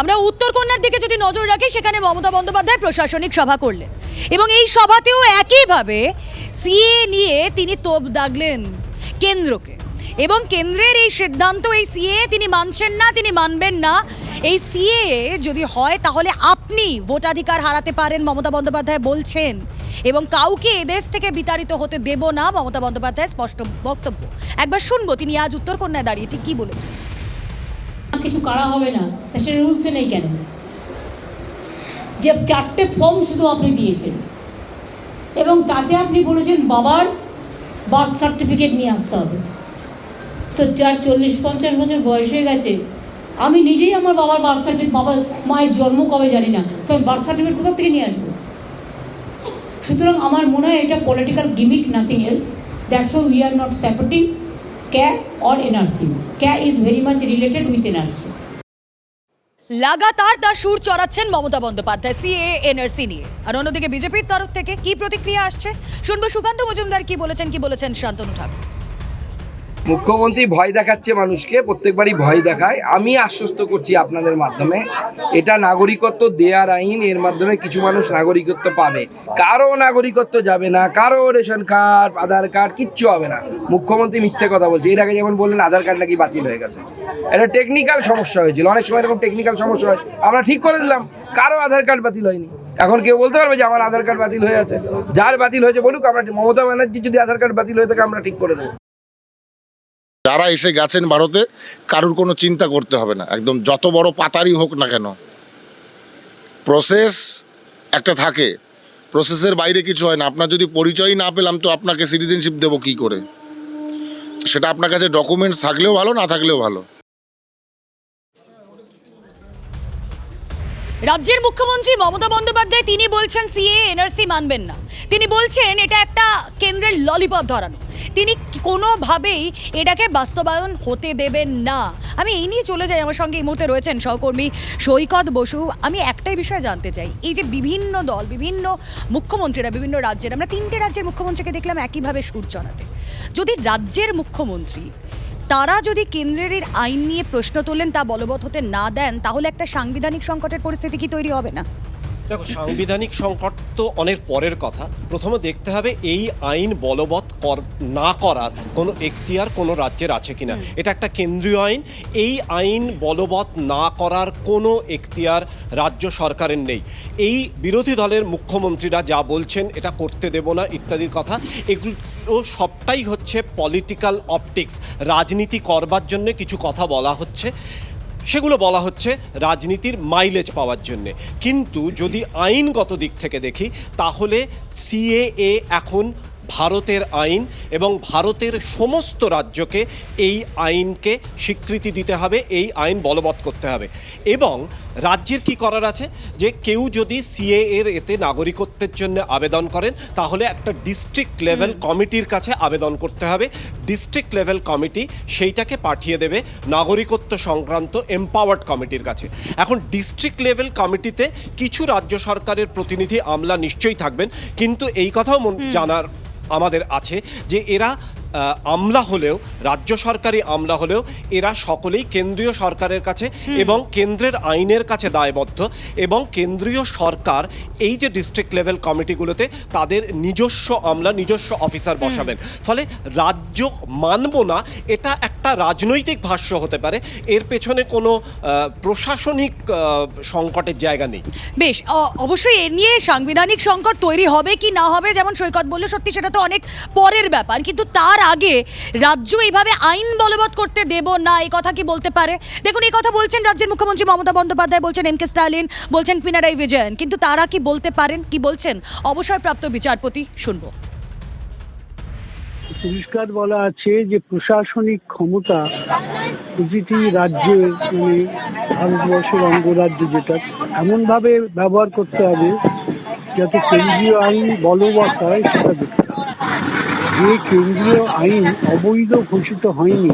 আমরা উত্তরকন্যার দিকে যদি নজর রাখি, সেখানে মমতা বন্দ্যোপাধ্যায় প্রশাসনিক সভা করলেন। এবং এই সভাতেও একইভাবে সিএ নিয়ে তিনি তোপ দাগলেন কেন্দ্রকে। এবং কেন্দ্রের এই সিদ্ধান্ত, এই সিএ তিনি মানছেন না, তিনি মানবেন না। এই সিএ যদি হয়, তাহলে আপনি ভোটাধিকার হারাতে পারেন, মমতা বন্দ্যোপাধ্যায় বলছেন। এবং কাউকে এদেশ থেকে বিতাড়িত হতে দেব না, মমতা বন্দ্যোপাধ্যায় স্পষ্ট বক্তব্য। একবার শুনব, তিনি আজ উত্তরকন্যায় দাঁড়িয়ে ঠিক কি বলেছেন? কিছু করা হবে না। তা সে রুলসে নেই কেন? যে চারটে ফর্ম শুধু আপনি দিয়েছেন। এবং তাতে আপনি বলেছেন বাবার বার্থ সার্টিফিকেট নিয়ে আসতে হবে। তো যার চল্লিশ, পঞ্চাশ বছর বয়স হয়ে গেছে। আমি নিজেই আমার বাবার বার্থ সার্টিফিকেট বাবার মায়ের জন্ম কবে জানি না। তো আমি বার্থ সার্টিফিকেট কোথা থেকে নিয়ে আসব? সুতরাং আমার মনে হয় এটা political gimmick nothing else that's we are not supporting CAA or NRC CAA is very much related with NRC লাগাতার তার সুর চড়াচ্ছেন মমতা বন্দ্যোপাধ্যায় সিএ এনআরসি নিয়ে। আর অন্যদিকে বিজেপির তরফ থেকে কি প্রতিক্রিয়া আসছে? শুনব সুকান্ত মজুমদার কি বলেছেন কি বলেছেন শান্তনু ঠাকুর। মুখ্যমন্ত্রী ভয় দেখাচ্ছে মানুষকে, প্রত্যেকবারই ভয় দেখায়। আমি আশ্বস্ত করছি আপনাদের মাধ্যমে। এটা নাগরিকত্ব দেয়ার আইন, এর মাধ্যমে কিছু মানুষ নাগরিকত্ব পাবে। কারও নাগরিকত্ব যাবে না, কারও রেশন কার্ড, আধার কার্ড, কিচ্ছু হবে না। মুখ্যমন্ত্রী মিথ্যে কথা বলছে। এর আগে যেমন বললেন, আধার কার্ড নাকি বাতিল হয়ে গেছে। এটা টেকনিক্যাল সমস্যা হয়েছিল। অনেক সময় এরকম টেকনিক্যাল সমস্যা হয়। আমরা ঠিক করে দিলাম। কারও আধার কার্ড বাতিল হয়নি। এখন কেউ বলতে পারবে যে, আমার আধার কার্ড বাতিল হয়ে আছে। যার বাতিল হয়েছে বলুক, আমরা মমতা ব্যানার্জি যদি আধার কার্ড বাতিল হয়ে থাকে, আমরা ঠিক করে দেবো। যারা এসে গেছেন ভারতে, কারুর কোনো চিন্তা করতে হবে না। একদম যত বড় পাতারই হোক না কেন। প্রসেস একটা থাকে। প্রসেসের বাইরে কিছু হয় না। আপনার যদি পরিচয় না পেলাম, তো আপনাকে সিটিজেনশিপ দেবো কী করে? সেটা আপনার কাছে ডকুমেন্টস থাকলেও ভালো, না থাকলেও ভালো। রাজ্যের মুখ্যমন্ত্রী মমতা বন্দ্যোপাধ্যায়, তিনি বলছেন সিএ এনআরসি মানবেন না। তিনি বলছেন, এটা একটা কেন্দ্রের ললিপপ ধরানো। তিনি কোনোভাবেই এটাকে বাস্তবায়ন হতে দেবেন না। আমি এই নিয়ে চলে যাই, আমার সঙ্গে এই মুহূর্তে রয়েছেন সহকর্মী সৈকত বসু। আমি একটাই বিষয় জানতে চাই, এই যে বিভিন্ন দল, বিভিন্ন মুখ্যমন্ত্রীরা, বিভিন্ন রাজ্যের, আমরা তিনটে রাজ্যের মুখ্যমন্ত্রীকে দেখলাম একইভাবে সুর চড়াতে। যদি রাজ্যের মুখ্যমন্ত্রী, তারা যদি কেন্দ্রের আইন নিয়ে প্রশ্ন তোলেন, তা বলবৎ হতে না দেন, তাহলে একটা সাংবিধানিক সংকটের পরিস্থিতি কি তৈরি হবে না? দেখো সাংবিধানিক সংকট তো অনেক পরের কথা। প্রথমে দেখতে হবে এই আইন বলবৎ কর না করার কোনো এখতিয়ার কোনো রাজ্যের আছে কিনা। এটা একটা কেন্দ্রীয় আইন। এই আইন বলবৎ না করার কোনো এখতিয়ার রাজ্য সরকারের নেই। এই বিরোধী দলের মুখ্যমন্ত্রীরা যা বলছেন এটা করতে দেব না ইত্যাদির কথা। এগুলো সবটাই হচ্ছে পলিটিক্যাল অপটিক্স রাজনীতি করবার জন্য কিছু কথা বলা হচ্ছে। সেগুলো বলা হচ্ছে রাজনীতির মাইলেজ পাওয়ার জন্যে। কিন্তু যদি আইনগত দিক থেকে দেখি, তাহলে সিএএ এখন ভারতের আইন এবং ভারতের সমস্ত রাজ্যকে এই আইনকে স্বীকৃতি দিতে হবে এই আইন বলবৎ করতে হবে। এবং রাজ্যের কি করার আছে? যে কেউ যদি সিএ এর এতে নাগরিকত্বের জন্য আবেদন করেন তাহলে একটা ডিস্ট্রিক্ট লেভেল কমিটির কাছে আবেদন করতে হবে। ডিস্ট্রিক্ট লেভেল কমিটি সেইটাকে পাঠিয়ে দেবে নাগরিকত্ব সংক্রান্ত এম্পাওয়ার্ড কমিটির কাছে। এখন ডিস্ট্রিক্ট লেভেল কমিটিতে কিছু রাজ্য সরকারের প্রতিনিধি আমলা নিশ্চয়ই থাকবেন কিন্তু এই কথাও জানার আমাদের আছে যে এরা আমলা হলেও রাজ্য সরকারি আমলা হলেও এরা সকলেই কেন্দ্রীয় সরকারের কাছে এবং কেন্দ্রের আইনের কাছে দায়বদ্ধ এবং কেন্দ্রীয় সরকার এই যে ডিস্ট্রিক্ট লেভেল কমিটিগুলোতে তাদের নিজস্ব আমলা নিজস্ব অফিসার বসাবেন। ফলে রাজ্য মানব না এটা একটা রাজনৈতিক ভাষ্য হতে পারে। এর পেছনে কোনো প্রশাসনিক সংকটের জায়গা নেই। বেশ অবশ্যই এ নিয়ে সাংবিধানিক সংকট তৈরি হবে কি না হবে যেমন সৈকত বলল সত্যি সেটা তো অনেক পরের ব্যাপার। কিন্তু তার আগে রাজ্য এইভাবে আইন বলবৎ করতে দেব না, এই কথা কি বলতে পারে? দেখুন, এই কথা বলছেন রাজ্যের মুখ্যমন্ত্রী মমতা বন্দ্যোপাধ্যায়, বলছেন এম কে স্টালিন বলছেন পিনারাই বিজয়ন, কিন্তু তারা কি বলতে পারেন, কি বলছেন? অবসরপ্রাপ্ত বিচারপতি, শুনব। পরিষ্কার বলা আছে যে প্রশাসনিক ক্ষমতা প্রতিটি রাজ্যের মানে ভারতবর্ষের অঙ্গরাজ্য যেটা, এমনভাবে ব্যবহার করতে হবে যাতে কেন্দ্রীয় আইন বলবৎ হয় সেটা যে কেন্দ্রীয় আইন অবৈধ ঘোষিত হয়নি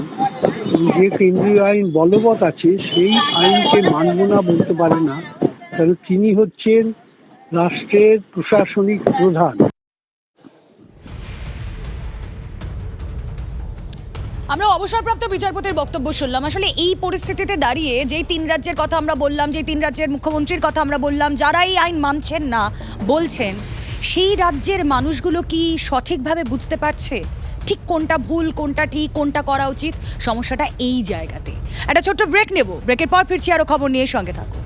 যে কেন্দ্রীয় আইন বলবৎ আছে, সেই আইনকে মানব না বলতে পারে না। কারণ তিনি হচ্ছেন রাষ্ট্রের প্রশাসনিক প্রধান। আমরা অবসরপ্রাপ্ত বিচারপতির বক্তব্য শুনলাম। আসলে এই পরিস্থিতিতে দাঁড়িয়ে যেই তিন রাজ্যের কথা আমরা বললাম যেই তিন রাজ্যের মুখ্যমন্ত্রীর কথা আমরা বললাম, যারা এই আইন মানছেন না, বলছেন সেই রাজ্যের মানুষগুলো কি সঠিকভাবে বুঝতে পারছে? ঠিক কোনটা ভুল, কোনটা ঠিক, কোনটা করা উচিত? সমস্যাটা এই জায়গাতে। একটা ছোট্ট ব্রেক নেব। ব্রেকের পর ফিরছি আরও খবর নিয়ে সঙ্গে থাকো